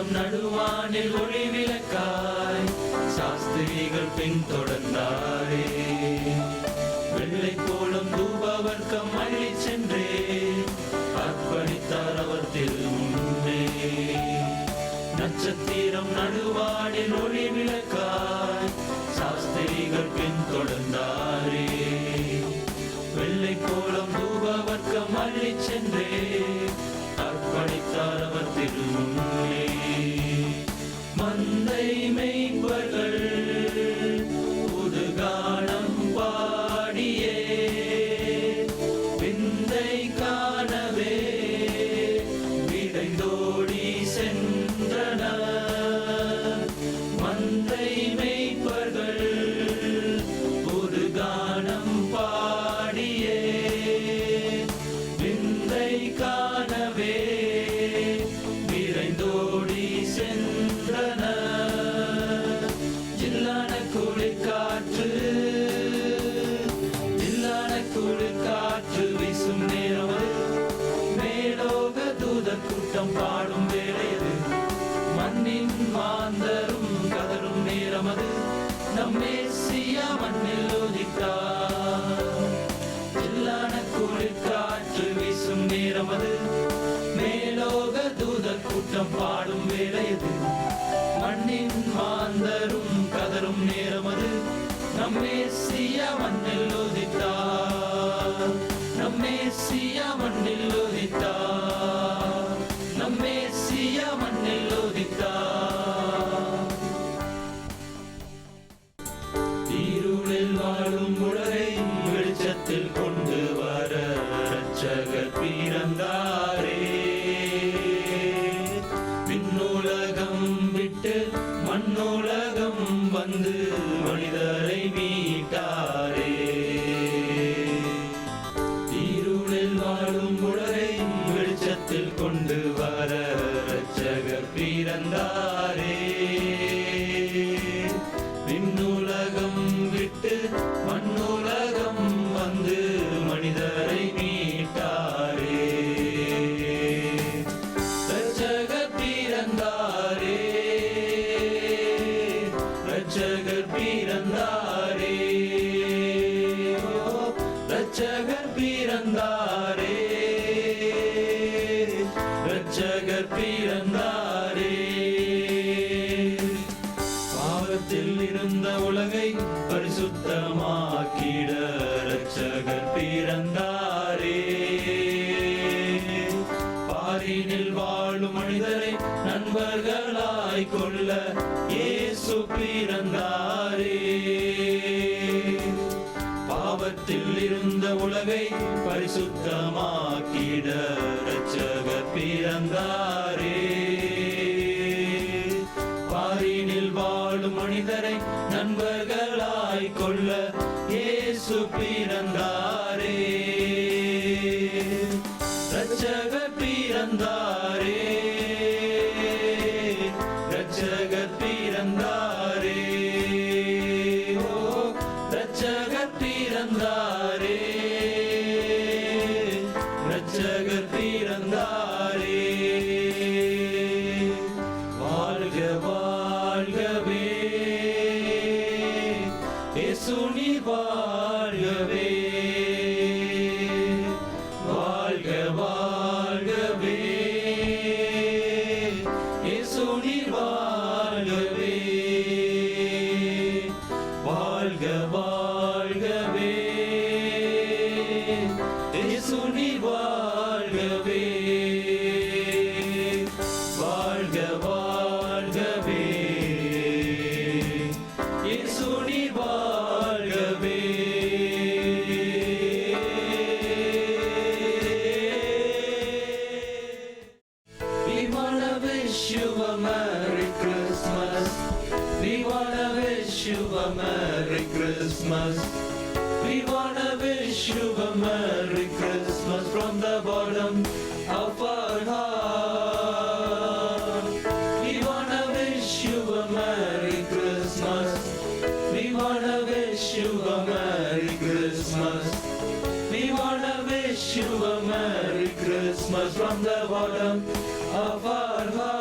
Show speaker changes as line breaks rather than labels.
நட்சத்திரம் நடுவானில் ஒளி விளக்காய் சாஸ்திரிகள் பின்தொடர்ந்தாரே வெள்ளை கோலம் தூபவர்க்கம் அள்ளி சென்றே அர்ப்பணித்தார் அவர் திருமுன்னே நட்சத்திரம் நடுவானில் ஒளி விளக்காய் சாஸ்திரிகள் பின்தொடர்ந்தாரே வெள்ளை கோலம் தூபவர்க்கம் அள்ளி சென்றே ஜில்லான வீசும் நேரம் மேலோக தூதர் கூட்டம் பாடும் வேளையது மண்ணின் மாந்தரும் கதரும் நேரம் அது நம்மேசியா மண்ணில் உதித்தார் குளிர்காற்று வீசும் நேரம் அது மேலோக தூதர் கூட்டம் பாடும் மண்ணின் மாந்தரும் கதரும் நேரம் அது மண்ணில் நம்மேசியா மண்ணில் உதித்தார் நம்மேசியா மண்ணில் உதித்தார் இருளில் வாழும் உலகை வெளிச்சத்தில் கொண்டு வர ரட்சகர் பிறந்தாரே. விண்ணுலகம் விட்டு மண்ணுலகம் வந்து மனிதரை மீட்டாரே பாரினில் வாழும் மனிதரை நண்பர்களாய் கொள்ள இயேசு பிறந்தாரே. பாவத்தில் இருந்த உலகை பரிசுத்தமாக்கிட ரட்சகர் பிறந்தாரே. பாரினில் வாழும் மனிதரை நண்பர்களாய் கொள்ள இயேசு பிறந்தாரே. இரட்சகர் பிறந்தாரே வாழ்க வாழ்கவே. சுனிவா Merry Christmas. We wanna wish you a Merry Christmas from the bottom of our heart. We wanna wish you a Merry Christmas. We wanna wish you a Merry Christmas. We wanna wish you a Merry Christmas from the bottom of our heart.